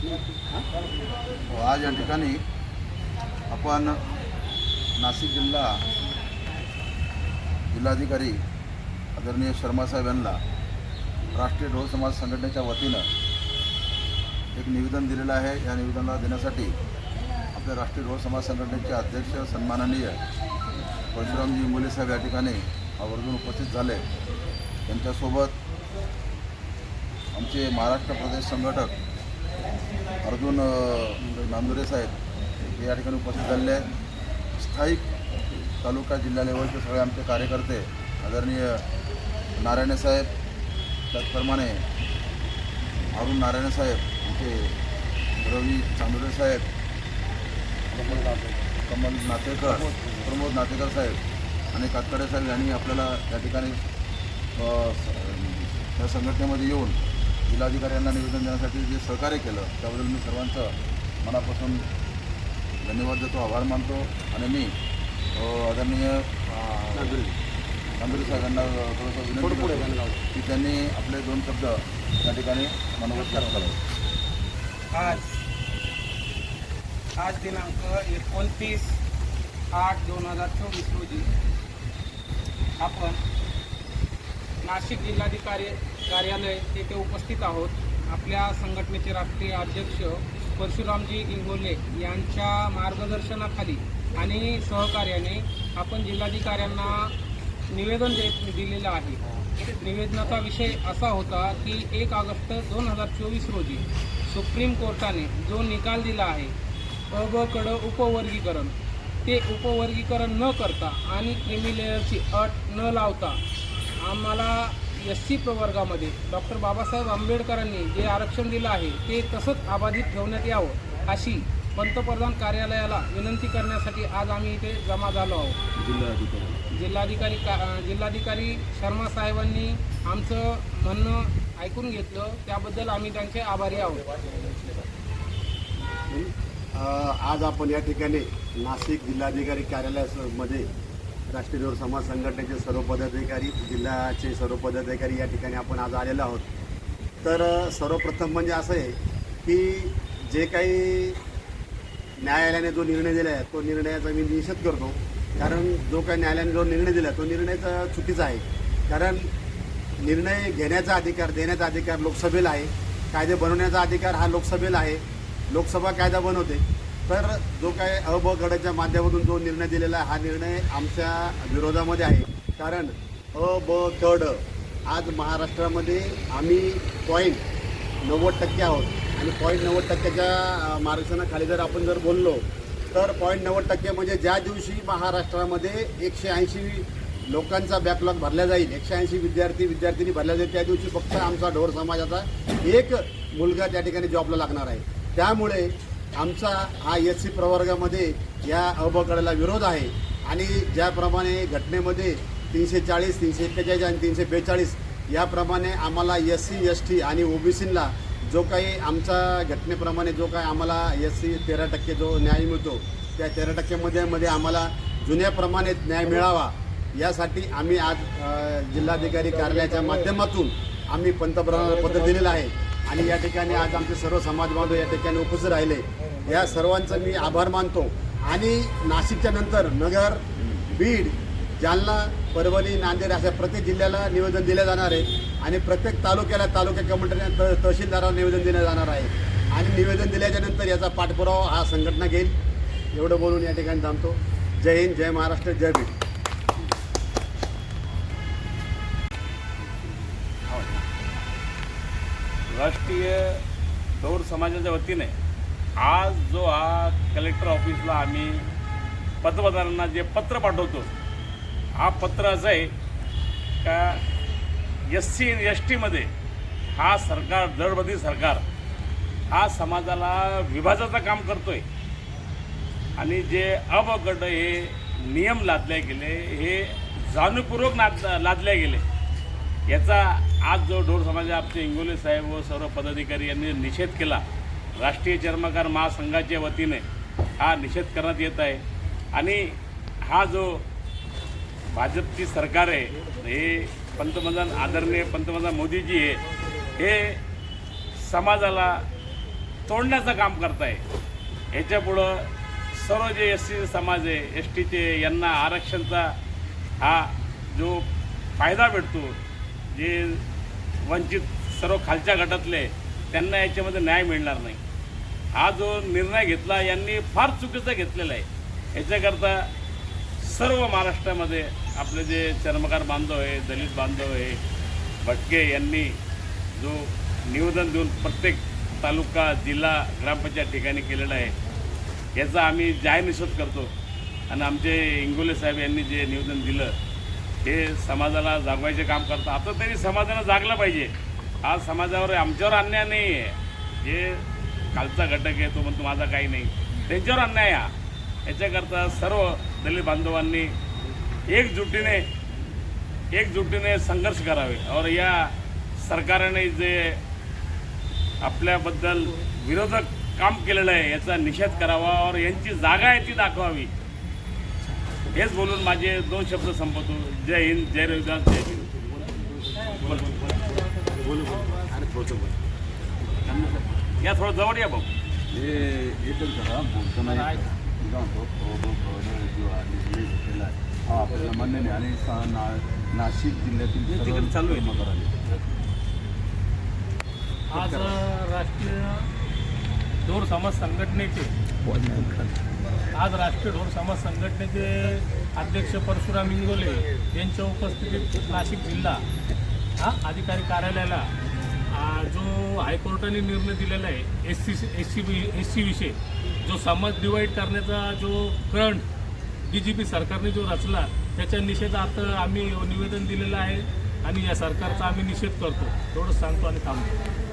हो, आज या ठिकाणी आपण नाशिक जिल्हा जिल्हाधिकारी आदरणीय शर्मा साहेब यांना राष्ट्रीय ढोल समाज संघटनेच्या वतीनं एक निवेदन दिलेलं आहे. या निवेदनाला देण्यासाठी आपल्या राष्ट्रीय ढोल समाज संघटनेचे अध्यक्ष सन्माननीय परशुरामजी इंगोले साहेब या ठिकाणी आवर्जून उपस्थित झाले. त्यांच्यासोबत आमचे महाराष्ट्र प्रदेश संघटक अर्जुन नांदुरे साहेब हे या ठिकाणी उपस्थित झालेले आहेत. स्थायिक तालुका जिल्हा लेवलचे सगळे आमचे कार्यकर्ते आदरणीय नारायणे साहेब त्याचप्रमाणे अरुण नारायण साहेब आमचे रवी चांदुरे साहेब कमल नातेकर प्रमोद नातेकर साहेब आणि कातकडे साहेब यांनी आपल्याला या ठिकाणी त्या संघटनेमध्ये येऊन जिल्हाधिकाऱ्यांना निवेदन देण्यासाठी जे सहकार्य केलं त्याबद्दल मी सर्वांचं मनापासून धन्यवाद देतो आभार मानतो आणि मी आदरणीय नांदुरे साहेबांना थोडंसं विनंती करतो की त्यांनी आपले दोन शब्द या ठिकाणी मनोगत करावे. आज आज दिनांक एकोणतीस आठ दोन हजार चोवीस रोजी आपण नाशिक जिल्हाधिकारी कार्यालय येथे उपस्थित आहोत. आपल्या संघटनेचे राष्ट्रीय अध्यक्ष परशुरामजी इंगोले यांच्या मार्गदर्शनाखाली आणि सहकार्याने आपण जिल्हाधिकाऱ्यांना निवेदन देत दिलेलं आहे. निवेदनाचा विषय असा होता की एक ऑगस्ट दोन हजार चोवीस रोजी सुप्रीम कोर्टाने जो निकाल दिला आहे अ ब कडं उपवर्गीकरण. ते उपवर्गीकरण न करता आणि क्रिमिलेअरची अट न लावता आम्हाला एस सी प्रवर्गामध्ये डॉक्टर बाबासाहेब आंबेडकरांनी जे आरक्षण दिलं आहे ते तसंच अबाधित ठेवण्यात यावं अशी पंतप्रधान कार्यालयाला विनंती करण्यासाठी आज आम्ही इथे जमा झालो आहोत. जिल्हाधिकारी. का जिल्हाधिकारी शर्मा साहेबांनी आमचं म्हणणं ऐकून घेतलं त्याबद्दल आम्ही त्यांचे आभारी आहोत. आज आपण या ठिकाणी नाशिक जिल्हाधिकारी कार्यालयामध्ये राष्ट्रीय समाज संघटनेचे सर्व पदाधिकारी जिल्ह्याचे सर्व पदाधिकारी या ठिकाणी आपण आज आलेलो आहोत. तर सर्वप्रथम म्हणजे असं आहे की जे काही न्यायालयाने जो निर्णय दिला आहे तो निर्णयाचा मी निषेध करतो. कारण जो काही न्यायालयाने जो निर्णय दिला तो निर्णयचा चुकीचा आहे. कारण निर्णय घेण्याचा अधिकार देण्याचा अधिकार लोकसभेला आहे. कायदे बनवण्याचा अधिकार हा लोकसभेला आहे. लोकसभा कायदा बनवते. तर जो काय अ ब माध्यमातून जो निर्णय दिलेला आहे हा निर्णय आमच्या विरोधामध्ये आहे. कारण अ ब क ड आज महाराष्ट्रामध्ये आम्ही पॉईंट नव्वद टक्के आहोत. आणि पॉईंट नव्वद टक्क्याच्या मार्गदर्शनाखाली जर आपण जर बोललो तर पॉईंट नव्वद टक्के म्हणजे ज्या दिवशी महाराष्ट्रामध्ये एकशे ऐंशी लोकांचा बॅकलॉग भरला जाईल एकशे ऐंशी विद्यार्थी विद्यार्थिनी भरल्या जाईल त्या दिवशी फक्त आमचा ढोर समाजाचा एक मुलगा त्या ठिकाणी जॉबला लागणार आहे. त्यामुळे आमचा हा एस सी प्रवर्गामध्ये या अबकडाला विरोध आहे. आणि ज्याप्रमाणे घटनेमध्ये तीनशे चाळीस तीनशे एक्केचाळीस आणि तीनशे बेचाळीस याप्रमाणे आम्हाला एस सी एस टी आणि ओबीसीला जो काही आमचा घटनेप्रमाणे जो काही आम्हाला एस सी तेरा टक्के जो न्याय मिळतो त्या तेरा टक्क्यामध्ये मध्ये आम्हाला जुन्याप्रमाणे न्याय मिळावा. यासाठी आम्ही आज जिल्हाधिकारी कार्यालयाच्या माध्यमातून आम्ही पंतप्रधानांना पत्र दिलेलं आहे. आणि या ठिकाणी आज आमचे सर्व समाज बांधव या ठिकाणी उपस्थित राहिले. या सर्वांचं मी आभार मानतो. आणि नाशिकच्या नंतर नगर बीड जालना परभणी नांदेड अशा प्रत्येक जिल्ह्याला निवेदन दिलं जाणार आहे. आणि प्रत्येक तालुक्याला तालुका कमिटीने त तहसीलदाराला निवेदन दिलं जाणार आहे. आणि निवेदन दिल्याच्यानंतर याचा पाठपुरावा हा संघटना घेईल. एवढं बोलून या ठिकाणी थांबतो. जय हिंद जय महाराष्ट्र जय बीड. राष्ट्रीय गौर समाजाच्या वतीने आज जो हा कलेक्टर ऑफिसला आम्ही पंतप्रधानांना जे पत्र पाठवतो हा पत्र असं आहे का एस सी एस टीमध्ये हा सरकार दरबदी सरकार हा समाजाला विभाजाचं काम करतो आहे आणि जे अबगड हे नियम लादले गेले हे जाणीवपूर्वक नाद लादले गेले याचा आज जो ढोर समाजा आमचे इंगोले साहेब व सर्व पदाधिकारी यांनी निषेध केला राष्ट्रीय चर्मकार महासंघाच्या वतीने हा निषेध करण्यात येत आहे. आणि हा जो भाजपची सरकार आहे हे पंतप्रधान आदरणीय पंतप्रधान मोदीजी आहे हे समाजाला तोडण्याचं काम करत आहे ह्याच्यापुढं सर्व जे एस सी समाज आहे एस टीचे यांना आरक्षणचा हा जो फायदा भेटतो जे वंचित सर्व खालच्या गटातले त्यांना याच्यामध्ये न्याय मिळणार नाही. हा जो निर्णय घेतला यांनी फार चुकीचा घेतलेला आहे. याच्याकरता सर्व महाराष्ट्रामध्ये आपले जे चर्मकार बांधव आहे दलित बांधव आहे भटके यांनी जो निवेदन देऊन प्रत्येक तालुका जिल्हा ग्रामपंचायत ठिकाणी केलेला आहे याचा आम्ही जाहीर निषेध करतो. आणि आमचे इंगोले साहेब यांनी जे निवेदन दिलं हे समाजाला जागवायचे काम करतं आता तरी समाजानं जागलं पाहिजे. हा समाजावर आमच्यावर अन्याय नाही आहे जे कालचा घटक आहे तो म्हणतो माझा काही नाही. त्यांच्यावर अन्याय हा. याच्याकरता सर्व दलित बांधवांनी एकजुटीने एकजुटीने संघर्ष करावे. और या सरकारने जे आपल्याबद्दल विरोधक काम केलेलं आहे याचा निषेध करावा. और यांची जागा आहे ती दाखवावी. हेच बोलून माझे दोन शब्द संपवतो. जय हिंद जय रविदास जय हिंद या थोडं जवळ या भाऊ. हे एकच बोलताना हे हा आपल्याला मान्य नाही. आणि नाशिक जिल्ह्यातील हे तिकडे चालू आहे. आज राष्ट्रीय ढोर समाज संघटनेचे आज राष्ट्रीय ढोर समाज संघटनेचे अध्यक्ष परशुराम इंगोले यांच्या उपस्थितीत नाशिक जिल्हा हा अधिकारी कार्यालयाला जो हायकोर्टाने निर्णय दिलेला आहे S C S C B S C विषयी जो समाज डिवाईड करण्याचा जो करंट डी जी पी सरकारने जो रचला त्याच्या निषेधार्थ आम्ही निवेदन दिलेलं आहे आणि या सरकारचा आम्ही निषेध करतो. थोडं सांगतो आणि थांबतो.